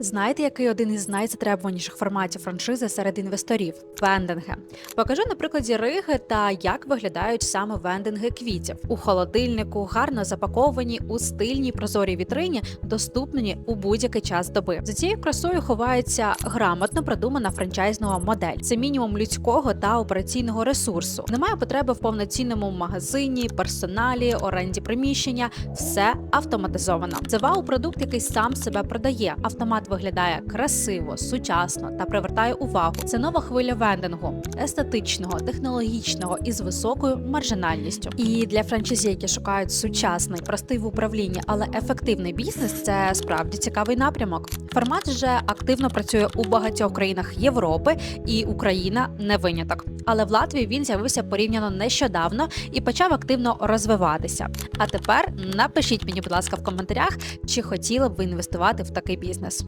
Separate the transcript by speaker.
Speaker 1: Знаєте, який один із найзатребуваніших форматів франшизи серед інвесторів вендинги. Покажу на прикладі Риги та як виглядають саме вендинги квітів у холодильнику, гарно запаковані у стильній прозорій вітрині, доступні у будь-який час доби. За цією красою ховається грамотно продумана франчайзнова модель. Це мінімум людського та операційного ресурсу. Немає потреби в повноцінному магазині, персоналі, оренді приміщення. Все автоматизовано. Це вау-продукт, який сам себе продає. Автомат виглядає красиво, сучасно та привертає увагу. Це нова хвиля вендингу, естетичного, технологічного і з високою маржинальністю. І для франчайзі, які шукають сучасний, простий в управлінні, але ефективний бізнес, це справді цікавий напрямок. Формат вже активно працює у багатьох країнах Європи, і Україна не виняток. Але в Латвії він з'явився порівняно нещодавно і почав активно розвиватися. А тепер напишіть мені, будь ласка, в коментарях, чи хотіли б ви інвестувати в такий бізнес.